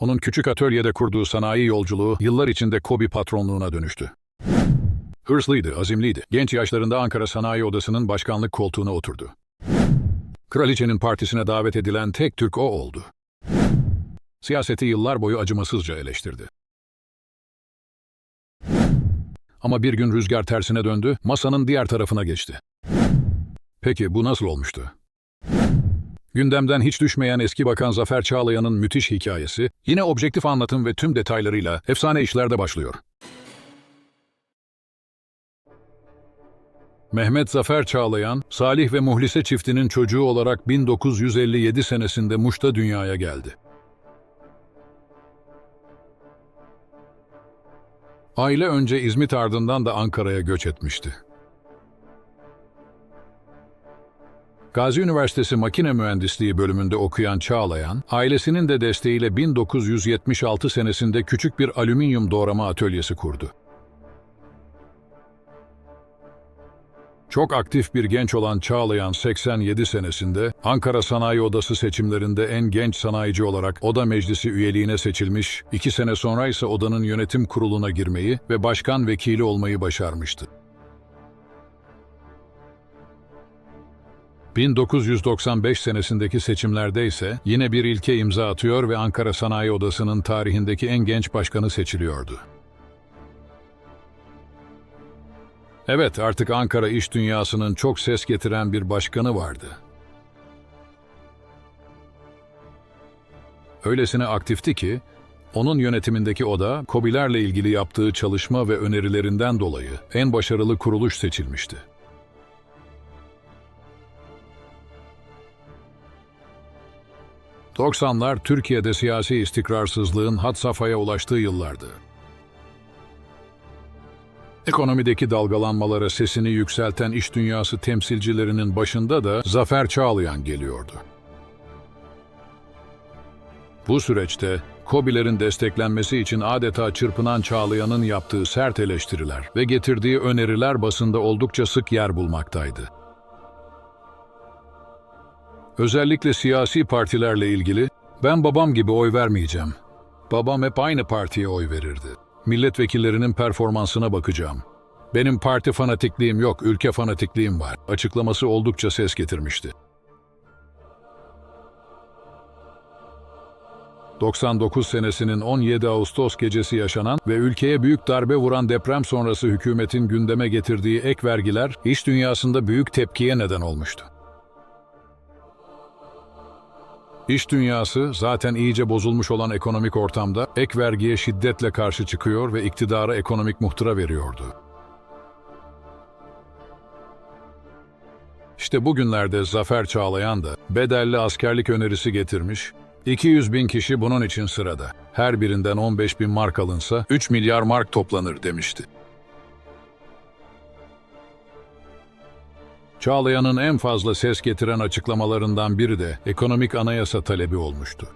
Onun küçük atölyede kurduğu sanayi yolculuğu yıllar içinde Kobi patronluğuna dönüştü. Hırslıydı, azimliydi. Genç yaşlarında Ankara Sanayi Odası'nın başkanlık koltuğuna oturdu. Kraliçenin partisine davet edilen tek Türk o oldu. Siyaseti yıllar boyu acımasızca eleştirdi. Ama bir gün rüzgar tersine döndü, masanın diğer tarafına geçti. Peki bu nasıl olmuştu? Gündemden hiç düşmeyen eski bakan Zafer Çağlayan'ın müthiş hikayesi, yine objektif anlatım ve tüm detaylarıyla efsane işlerde başlıyor. Mehmet Zafer Çağlayan, Salih ve Muhlise çiftinin çocuğu olarak 1957 senesinde Muş'ta dünyaya geldi. Aile önce İzmit ardından da Ankara'ya göç etmişti. Gazi Üniversitesi Makine Mühendisliği bölümünde okuyan Çağlayan, ailesinin de desteğiyle 1976 senesinde küçük bir alüminyum doğrama atölyesi kurdu. Çok aktif bir genç olan Çağlayan 87 senesinde Ankara Sanayi Odası seçimlerinde en genç sanayici olarak Oda Meclisi üyeliğine seçilmiş, iki sene sonra ise odanın yönetim kuruluna girmeyi ve başkan vekili olmayı başarmıştı. 1995 senesindeki seçimlerde ise yine bir ilke imza atıyor ve Ankara Sanayi Odası'nın tarihindeki en genç başkanı seçiliyordu. Evet, artık Ankara iş dünyasının çok ses getiren bir başkanı vardı. Öylesine aktifti ki, onun yönetimindeki oda, KOBİ'lerle ilgili yaptığı çalışma ve önerilerinden dolayı en başarılı kuruluş seçilmişti. ...90'lar Türkiye'de siyasi istikrarsızlığın had safhaya ulaştığı yıllardı. Ekonomideki dalgalanmalara sesini yükselten iş dünyası temsilcilerinin başında da Zafer Çağlayan geliyordu. Bu süreçte KOBİ'lerin desteklenmesi için adeta çırpınan Çağlayan'ın yaptığı sert eleştiriler ve getirdiği öneriler basında oldukça sık yer bulmaktaydı. Özellikle siyasi partilerle ilgili, ben babam gibi oy vermeyeceğim. Babam hep aynı partiye oy verirdi. Milletvekillerinin performansına bakacağım. Benim parti fanatikliğim yok, ülke fanatikliğim var. Açıklaması oldukça ses getirmişti. 99 senesinin 17 Ağustos gecesi yaşanan ve ülkeye büyük darbe vuran deprem sonrası hükümetin gündeme getirdiği ek vergiler iş dünyasında büyük tepkiye neden olmuştu. İş dünyası zaten iyice bozulmuş olan ekonomik ortamda ek vergiye şiddetle karşı çıkıyor ve iktidara ekonomik muhtıra veriyordu. İşte bugünlerde Zafer Çağlayan da bedelli askerlik önerisi getirmiş, 200 bin kişi bunun için sırada. Her birinden 15 bin mark alınsa 3 milyar mark toplanır demişti. Çağlayan'ın en fazla ses getiren açıklamalarından biri de ekonomik anayasa talebi olmuştu.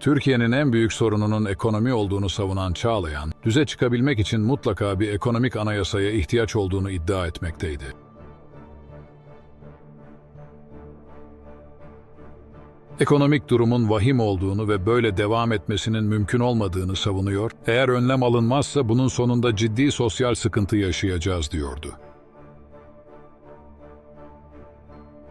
Türkiye'nin en büyük sorununun ekonomi olduğunu savunan Çağlayan, düze çıkabilmek için mutlaka bir ekonomik anayasaya ihtiyaç olduğunu iddia etmekteydi. Ekonomik durumun vahim olduğunu ve böyle devam etmesinin mümkün olmadığını savunuyor, eğer önlem alınmazsa bunun sonunda ciddi sosyal sıkıntı yaşayacağız diyordu.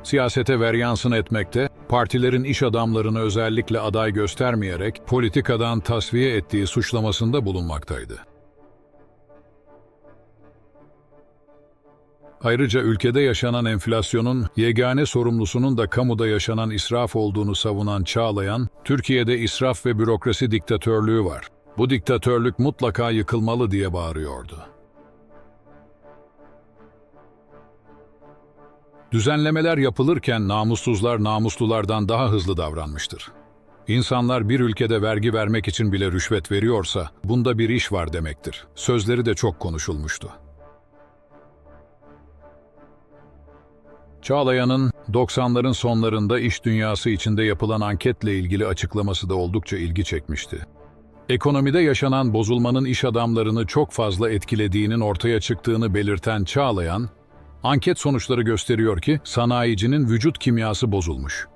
Siyasete veryansın etmekte, partilerin iş adamlarını özellikle aday göstermeyerek politikadan tasfiye ettiği suçlamasında bulunmaktaydı. Ayrıca ülkede yaşanan enflasyonun yegane sorumlusunun da kamuda yaşanan israf olduğunu savunan Çağlayan, Türkiye'de israf ve bürokrasi diktatörlüğü var. Bu diktatörlük mutlaka yıkılmalı diye bağırıyordu. Düzenlemeler yapılırken namussuzlar namuslulardan daha hızlı davranmıştır. İnsanlar bir ülkede vergi vermek için bile rüşvet veriyorsa bunda bir iş var demektir. Sözleri de çok konuşulmuştu. Çağlayan'ın 90'ların sonlarında iş dünyası içinde yapılan anketle ilgili açıklaması da oldukça ilgi çekmişti. Ekonomide yaşanan bozulmanın iş adamlarını çok fazla etkilediğinin ortaya çıktığını belirten Çağlayan, anket sonuçları gösteriyor ki sanayicinin vücut kimyası bozulmuş.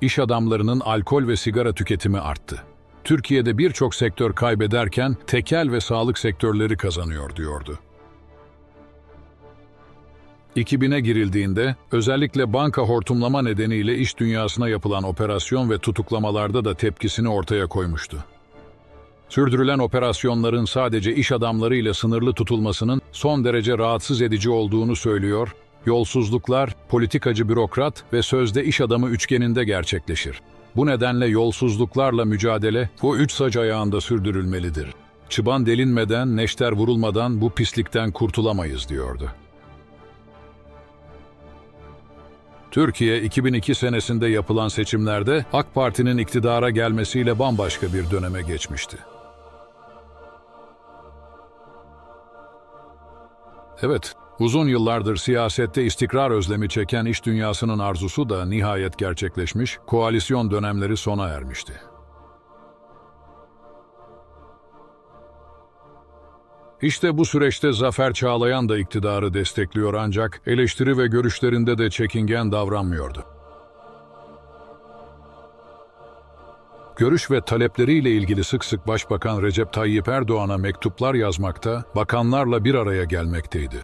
İş adamlarının alkol ve sigara tüketimi arttı. Türkiye'de birçok sektör kaybederken tekel ve sağlık sektörleri kazanıyor diyordu. 2000'e girildiğinde özellikle banka hortumlama nedeniyle iş dünyasına yapılan operasyon ve tutuklamalarda da tepkisini ortaya koymuştu. Sürdürülen operasyonların sadece iş adamlarıyla sınırlı tutulmasının son derece rahatsız edici olduğunu söylüyor, yolsuzluklar, politikacı bürokrat ve sözde iş adamı üçgeninde gerçekleşir. Bu nedenle yolsuzluklarla mücadele bu üç sac ayağında sürdürülmelidir. Çıban delinmeden, neşter vurulmadan bu pislikten kurtulamayız diyordu. Türkiye 2002 senesinde yapılan seçimlerde AK Parti'nin iktidara gelmesiyle bambaşka bir döneme geçmişti. Evet, uzun yıllardır siyasette istikrar özlemi çeken iş dünyasının arzusu da nihayet gerçekleşmiş, koalisyon dönemleri sona ermişti. İşte bu süreçte Zafer Çağlayan da iktidarı destekliyor ancak eleştiri ve görüşlerinde de çekingen davranmıyordu. Görüş ve talepleriyle ilgili sık sık Başbakan Recep Tayyip Erdoğan'a mektuplar yazmakta, bakanlarla bir araya gelmekteydi.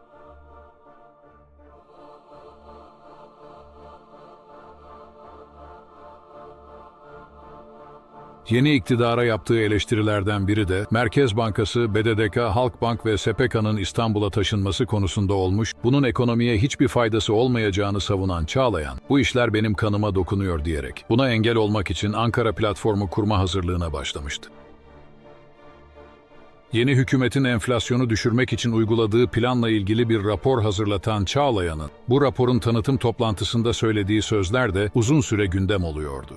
Yeni iktidara yaptığı eleştirilerden biri de Merkez Bankası, BDDK, Halkbank ve SPK'nın İstanbul'a taşınması konusunda olmuş, bunun ekonomiye hiçbir faydası olmayacağını savunan Çağlayan, bu işler benim kanıma dokunuyor diyerek buna engel olmak için Ankara platformu kurma hazırlığına başlamıştı. Yeni hükümetin enflasyonu düşürmek için uyguladığı planla ilgili bir rapor hazırlatan Çağlayan'ın bu raporun tanıtım toplantısında söylediği sözler de uzun süre gündem oluyordu.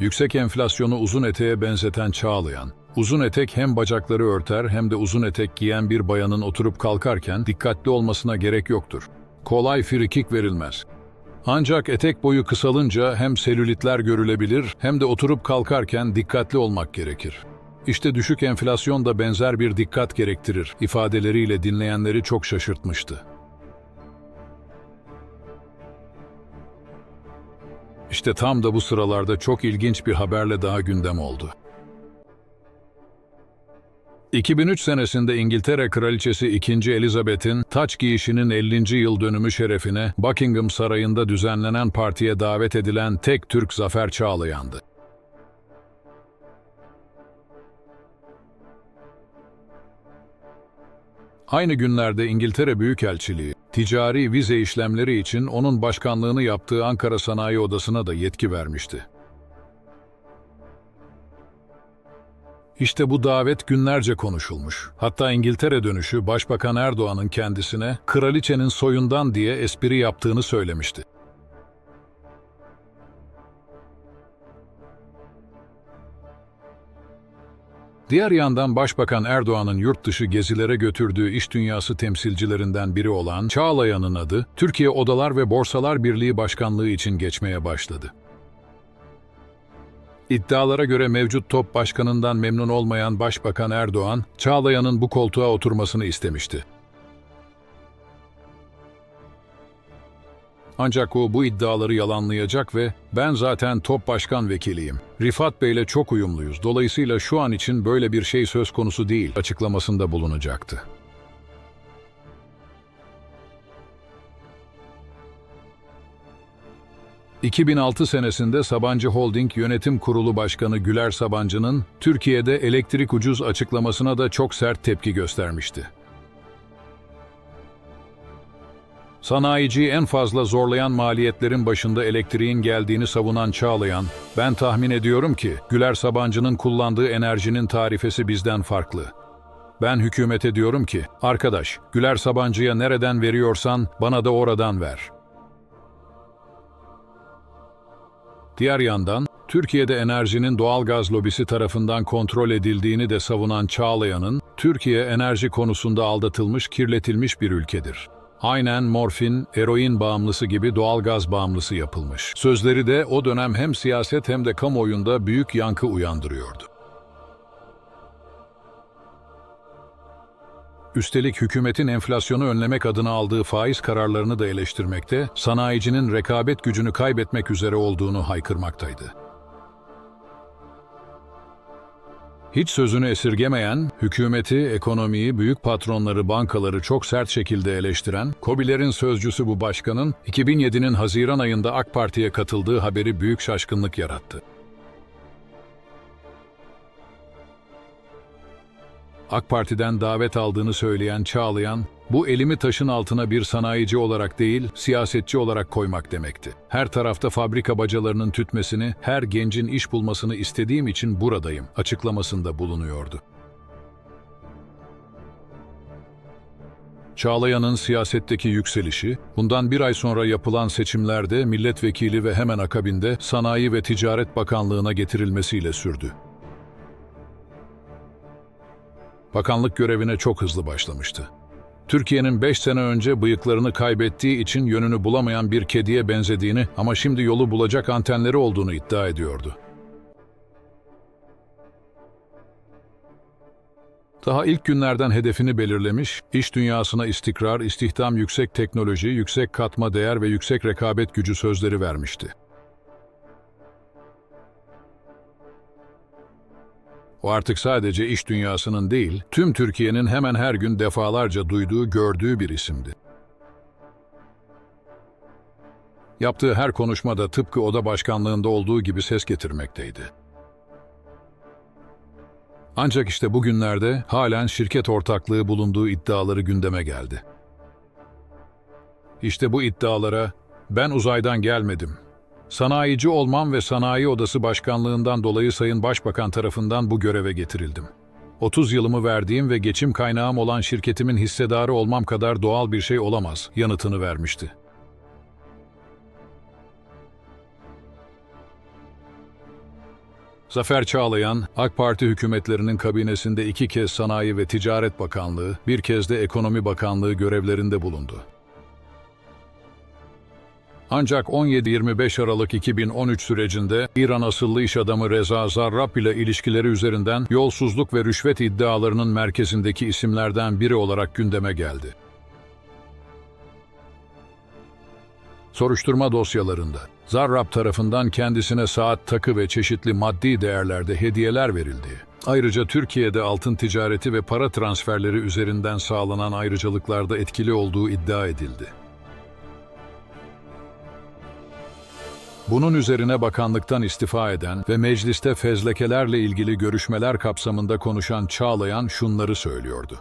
Yüksek enflasyonu uzun eteğe benzeten Çağlayan, uzun etek hem bacakları örter hem de uzun etek giyen bir bayanın oturup kalkarken dikkatli olmasına gerek yoktur. Kolay frikik verilmez. Ancak etek boyu kısalınca hem selülitler görülebilir hem de oturup kalkarken dikkatli olmak gerekir. İşte düşük enflasyon da benzer bir dikkat gerektirir ifadeleriyle dinleyenleri çok şaşırtmıştı. İşte tam da bu sıralarda çok ilginç bir haberle daha gündem oldu. 2003 senesinde İngiltere Kraliçesi 2. Elizabeth'in taç giyişinin 50. yıl dönümü şerefine Buckingham Sarayı'nda düzenlenen partiye davet edilen tek Türk Zafer Çağlayan'dı. Aynı günlerde İngiltere Büyükelçiliği, ticari vize işlemleri için onun başkanlığını yaptığı Ankara Sanayi Odası'na da yetki vermişti. İşte bu davet günlerce konuşulmuş. Hatta İngiltere dönüşü Başbakan Erdoğan'ın kendisine kraliçenin soyundan diye espri yaptığını söylemişti. Diğer yandan Başbakan Erdoğan'ın yurt dışı gezilere götürdüğü iş dünyası temsilcilerinden biri olan Çağlayan'ın adı, Türkiye Odalar ve Borsalar Birliği Başkanlığı için geçmeye başladı. İddialara göre mevcut top başkanından memnun olmayan Başbakan Erdoğan, Çağlayan'ın bu koltuğa oturmasını istemişti. Ancak o bu iddiaları yalanlayacak ve ben zaten top başkan vekiliyim. Rifat Bey'le çok uyumluyuz. Dolayısıyla şu an için böyle bir şey söz konusu değil açıklamasında bulunacaktı. ...2006 senesinde Sabancı Holding Yönetim Kurulu Başkanı Güler Sabancı'nın... ...Türkiye'de elektrik ucuz açıklamasına da çok sert tepki göstermişti. Sanayiciyi en fazla zorlayan maliyetlerin başında elektriğin geldiğini savunan Çağlayan, ben tahmin ediyorum ki Güler Sabancı'nın kullandığı enerjinin tarifesi bizden farklı. Ben hükümete diyorum ki, arkadaş, Güler Sabancı'ya nereden veriyorsan bana da oradan ver. Diğer yandan, Türkiye'de enerjinin doğal gaz lobisi tarafından kontrol edildiğini de savunan Çağlayan'ın, Türkiye enerji konusunda aldatılmış, kirletilmiş bir ülkedir aynen morfin, eroin bağımlısı gibi doğal gaz bağımlısı yapılmış. Sözleri de o dönem hem siyaset hem de kamuoyunda büyük yankı uyandırıyordu. Üstelik hükümetin enflasyonu önlemek adına aldığı faiz kararlarını da eleştirmekte, sanayicinin rekabet gücünü kaybetmek üzere olduğunu haykırmaktaydı. Hiç sözünü esirgemeyen, hükümeti, ekonomiyi, büyük patronları, bankaları çok sert şekilde eleştiren, KOBİ'lerin sözcüsü bu başkanın 2007'nin Haziran ayında AK Parti'ye katıldığı haberi büyük şaşkınlık yarattı. AK Parti'den davet aldığını söyleyen Çağlayan, bu elimi taşın altına bir sanayici olarak değil, siyasetçi olarak koymak demekti. Her tarafta fabrika bacalarının tütmesini, her gencin iş bulmasını istediğim için buradayım açıklamasında bulunuyordu. Çağlayan'ın siyasetteki yükselişi, bundan bir ay sonra yapılan seçimlerde milletvekili ve hemen akabinde Sanayi ve Ticaret Bakanlığı'na getirilmesiyle sürdü. Bakanlık görevine çok hızlı başlamıştı. Türkiye'nin 5 sene önce bıyıklarını kaybettiği için yönünü bulamayan bir kediye benzediğini ama şimdi yolu bulacak antenleri olduğunu iddia ediyordu. Daha ilk günlerden hedefini belirlemiş, iş dünyasına istikrar, istihdam, yüksek teknoloji, yüksek katma değer ve yüksek rekabet gücü sözleri vermişti. O artık sadece iş dünyasının değil, tüm Türkiye'nin hemen her gün defalarca duyduğu, gördüğü bir isimdi. Yaptığı her konuşmada tıpkı oda başkanlığında olduğu gibi ses getirmekteydi. Ancak işte bugünlerde halen şirket ortaklığı bulunduğu iddiaları gündeme geldi. İşte bu iddialara ben uzaydan gelmedim, Sanayici olmam ve Sanayi Odası Başkanlığından dolayı Sayın Başbakan tarafından bu göreve getirildim. 30 yılımı verdiğim ve geçim kaynağım olan şirketimin hissedarı olmam kadar doğal bir şey olamaz yanıtını vermişti. Zafer Çağlayan, AK Parti hükümetlerinin kabinesinde iki kez Sanayi ve Ticaret Bakanlığı, bir kez de Ekonomi Bakanlığı görevlerinde bulundu. Ancak 17-25 Aralık 2013 sürecinde İran asıllı iş adamı Reza Zarrab ile ilişkileri üzerinden yolsuzluk ve rüşvet iddialarının merkezindeki isimlerden biri olarak gündeme geldi. Soruşturma dosyalarında Zarrab tarafından kendisine saat takı ve çeşitli maddi değerlerde hediyeler verildiği, ayrıca Türkiye'de altın ticareti ve para transferleri üzerinden sağlanan ayrıcalıklarda etkili olduğu iddia edildi. Bunun üzerine bakanlıktan istifa eden ve mecliste fezlekelerle ilgili görüşmeler kapsamında konuşan Çağlayan şunları söylüyordu.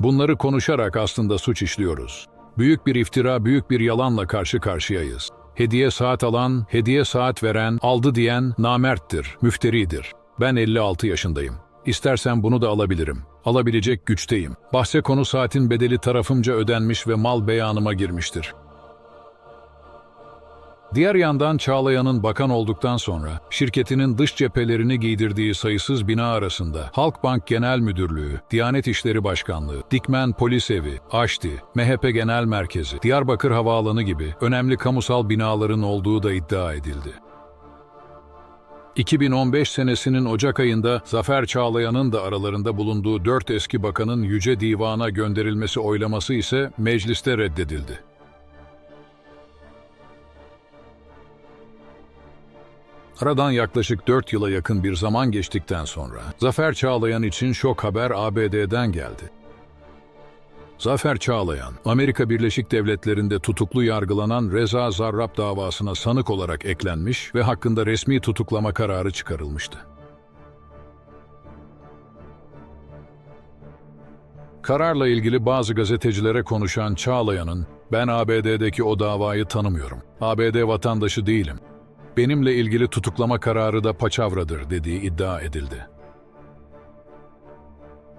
Bunları konuşarak aslında suç işliyoruz. Büyük bir iftira, büyük bir yalanla karşı karşıyayız. Hediye saat alan, hediye saat veren, aldı diyen namerttir, müfteridir. Ben 56 yaşındayım. İstersen bunu da alabilirim. Alabilecek güçteyim. Bahse konu saatin bedeli tarafımca ödenmiş ve mal beyanıma girmiştir. Diğer yandan Çağlayan'ın bakan olduktan sonra şirketinin dış cephelerini giydirdiği sayısız bina arasında Halkbank Genel Müdürlüğü, Diyanet İşleri Başkanlığı, Dikmen Polis Evi, AŞTİ, MHP Genel Merkezi, Diyarbakır Havaalanı gibi önemli kamusal binaların olduğu da iddia edildi. 2015 senesinin Ocak ayında Zafer Çağlayan'ın da aralarında bulunduğu dört eski bakanın Yüce Divan'a gönderilmesi oylaması ise mecliste reddedildi. Aradan yaklaşık 4 yıla yakın bir zaman geçtikten sonra Zafer Çağlayan için şok haber ABD'den geldi. Zafer Çağlayan, Amerika Birleşik Devletleri'nde tutuklu yargılanan Reza Zarrab davasına sanık olarak eklenmiş ve hakkında resmi tutuklama kararı çıkarılmıştı. Kararla ilgili bazı gazetecilere konuşan Çağlayan'ın, ben ABD'deki o davayı tanımıyorum. ABD vatandaşı değilim benimle ilgili tutuklama kararı da paçavradır dediği iddia edildi.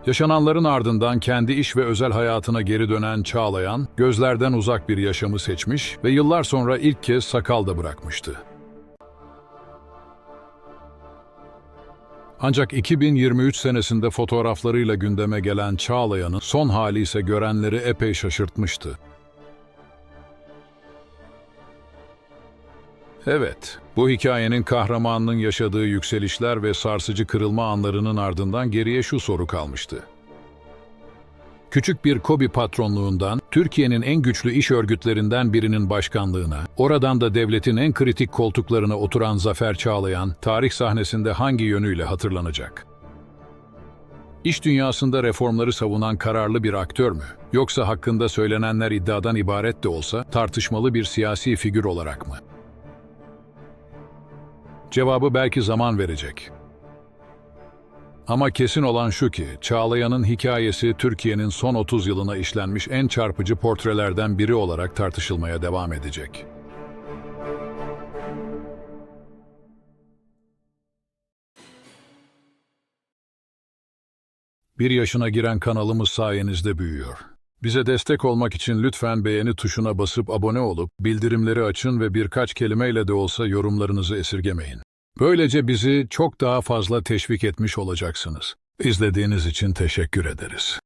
Yaşananların ardından kendi iş ve özel hayatına geri dönen Çağlayan, gözlerden uzak bir yaşamı seçmiş ve yıllar sonra ilk kez sakal da bırakmıştı. Ancak 2023 senesinde fotoğraflarıyla gündeme gelen Çağlayan'ın son hali ise görenleri epey şaşırtmıştı. Evet, bu hikayenin kahramanının yaşadığı yükselişler ve sarsıcı kırılma anlarının ardından geriye şu soru kalmıştı. Küçük bir KOBİ patronluğundan, Türkiye'nin en güçlü iş örgütlerinden birinin başkanlığına, oradan da devletin en kritik koltuklarına oturan Zafer Çağlayan, tarih sahnesinde hangi yönüyle hatırlanacak? İş dünyasında reformları savunan kararlı bir aktör mü? Yoksa hakkında söylenenler iddiadan ibaret de olsa tartışmalı bir siyasi figür olarak mı? Cevabı belki zaman verecek. Ama kesin olan şu ki, Çağlayan'ın hikayesi Türkiye'nin son 30 yılına işlenmiş en çarpıcı portrelerden biri olarak tartışılmaya devam edecek. Bir yaşına giren kanalımız sayenizde büyüyor. Bize destek olmak için lütfen beğeni tuşuna basıp abone olup bildirimleri açın ve birkaç kelimeyle de olsa yorumlarınızı esirgemeyin. Böylece bizi çok daha fazla teşvik etmiş olacaksınız. İzlediğiniz için teşekkür ederiz.